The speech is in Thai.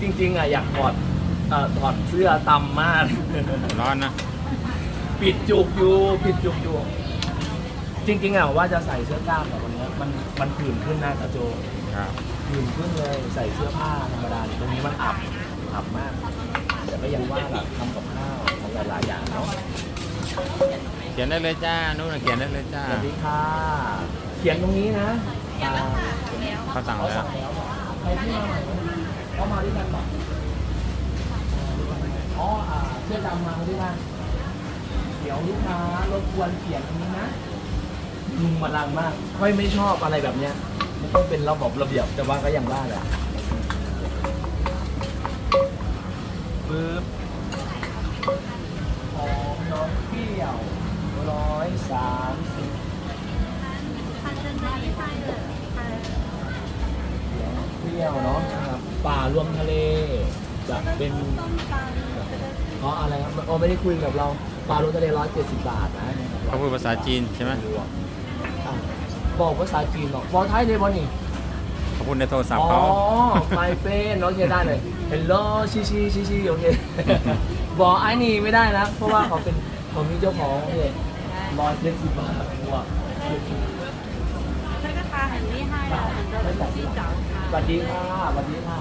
จริงๆอะอยากถอดเอ่อถอดเสื้อตำมาก ร้อนนะ ปิดจุกอยู่ปิดจุกอยู่ จริงๆอะว่าจะใส่เสื้อกล้ามแต่วันนี้มันมันผื่นขึ้นนะตาโจครับ ผื่นขึ้นเลยใส่เสื้อผ้าธรรมดาตรงนี้มันอับอับมาก แต่ก็ยังว่าแบบทำกับข้าวของหลายๆอย่างเนาะเขียนได้เลยจ้า นู่นนะเขียนได้เลยจ้าสวัสดีค่ะเขียนตรงนี้นะอ่าเขาสั่งเขาแล้ว สั่งแล้วใครที่มาใหม่ เขามาด้วยกันบอกอ๋ออ่าเสื้อดำมาด้วยกันเดี๋ยวลูกค้ารบกวนเขียนตรงนี้นะลุงมาลังมาก ค่อยไม่ชอบอะไรแบบเนี้ย มันต้องเป็นระบบระเบียบแต่ว่าก็ยังว่าแหละปึ๊บของน้องเปรี้ยวร้อยสามสิบเปรี้ยวเนาะ ป่ารวมทะเลแบบเป็นต้มตำอ๋ออะไรครับอ๋อไม่ได้คุยกับเราป่ารวมทะเลร้อยเจ็ดสิบบาทนะเขาพูดภาษาจีนใช่ไหมรอ่บอกภาษาจีนหรอกบอกไทยเลยบอนี่ เขาพูดในโทรศัพท์เขา อ๋อไมเป็นโอเคได้เลยเฮลโลชิชิชิชิโอเค บอกไอ้นี่ไม่ได้นะ เพราะว่าเขาเป็นเขามีเจ้าของโอเคร้อยเจ็ดสิบบาทว่ะ ส。วัสดีค่ะสวัสดีค่ะ